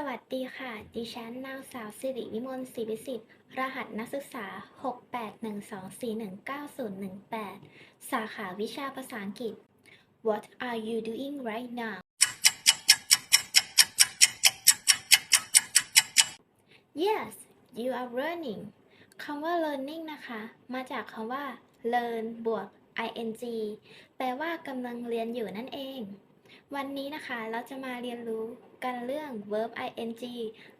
สวัสดีค่ะ ดิฉันนางสาวสิริวิมลศรีวิสิทธิ์รหัสนักศึกษา 6812419018 สาขาวิชาภาษาอังกฤษ What are you doing right now Yes you are learning คำว่า learning นะคะ มาจากคำว่า learn บวก ing แปลว่ากำลังเรียนอยู่นั่นเอง วันนี้นะคะเราจะมาเรียนรู้กันเรื่อง verb ing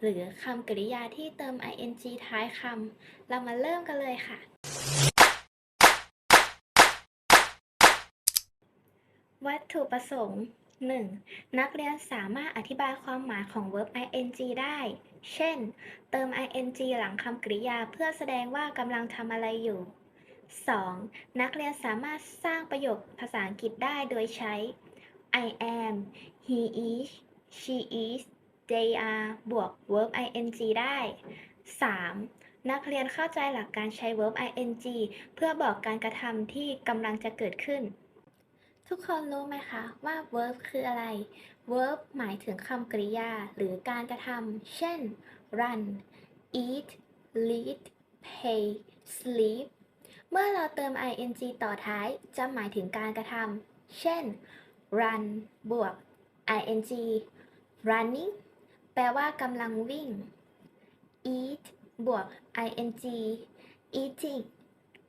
หรือคำกริยาที่เติม ing ท้ายคำ เรามาเริ่มกันเลยค่ะ วัตถุประสงค์ 1. นักเรียนสามารถอธิบายความหมายของ verb ing ได้ เช่น เติม ing หลังคำกริยาเพื่อแสดงว่ากำลังทำอะไรอยู่ 2. นักเรียนสามารถสร้างประโยคภาษาอังกฤษได้โดยใช้ I am he is she is they are บวก verb ing ได้ 3. นักเรียนเข้าใจหลักการใช้ verb ing เพื่อบอกการกระทำที่กำลังจะเกิดขึ้น ทุกคนรู้ไหมคะว่า verb คืออะไร verb หมายถึงคำกริยาหรือการกระทำ เช่น run eat lead pay sleep เมื่อเราเติม ing ต่อท้ายจะหมายถึงการกระทำ เช่น run บวก ing running แปลว่ากำลังวิ่ง eat บวก ing eating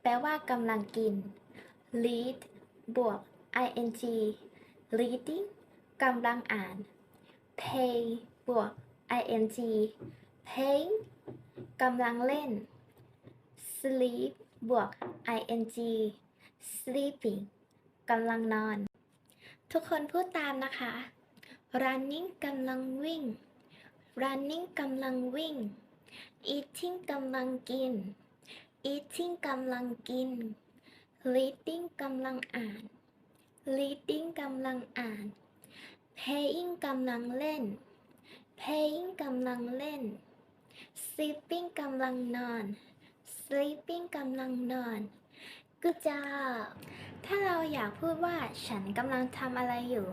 แปลว่ากำลังกิน read บวก ing reading กำลังอ่าน pay บวก ing paying กำลังเล่น sleep บวก ing sleeping กำลังนอน ทุกคนพูดตามนะคะ running กำลังวิ่ง running กำลังวิ่ง eating กำลังกิน eating กำลังกิน reading กำลังอ่าน reading กำลังอ่าน playing กำลังเล่น playing กำลังเล่น sleeping กำลังนอน sleeping กำลังนอน Good job อยากพูดว่าฉันกำลังทำอะไรอยู่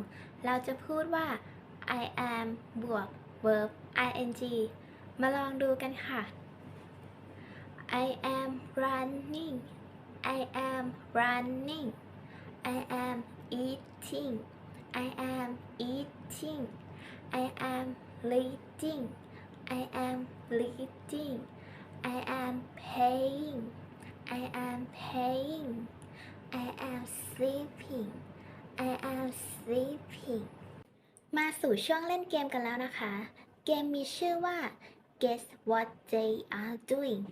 เราจะพูดว่า I am บวก verb ing มาลองดูกันค่ะ I am running I am running I am eating I am eating I am reading I am reading I am paying I am paying I am sleeping I am sleeping มาสู่ช่วงเล่นเกมกันแล้วนะคะ เกมมีชื่อว่า Guess what they are doing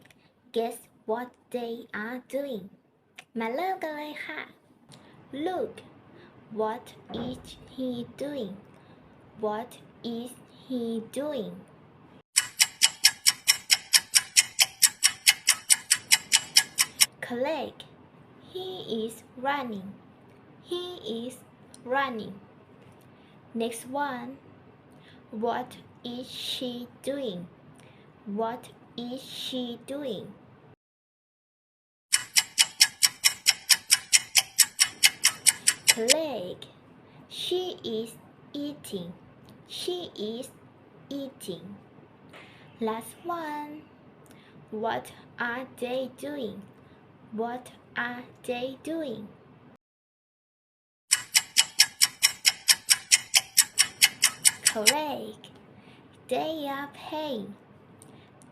Guess what they are doing มาเริ่มกันเลยค่ะ Look what is he doing What is he doing Click He is running. He is running. Next one. What is she doing? What is she doing? Click She is eating. She is eating. Last one. What are they doing? What are they doing Correct. They are paying.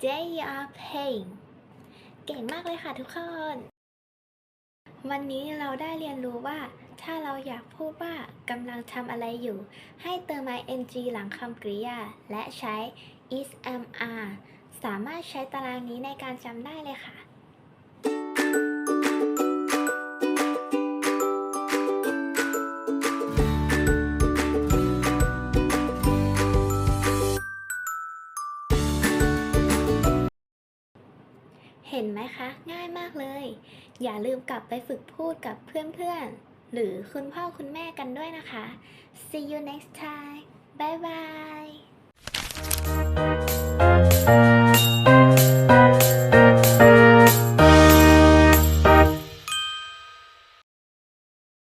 They are paying. เก่งมากเลยค่ะทุกคน วันนี้เราได้เรียนรู้ว่า ถ้าเราอยากพูดว่ากำลังทำอะไรอยู่ ให้เติม ing หลังคำกริยา และใช้ is am are สามารถใช้ตารางนี้ในการจำได้เลยค่ะ ห็นไหมคะ ง่ายมากเลย อย่าลืมกลับไปฝึกพูดกับเพื่อนๆ หรือคุณพ่อคุณแม่กันด้วยนะคะ see you next time bye bye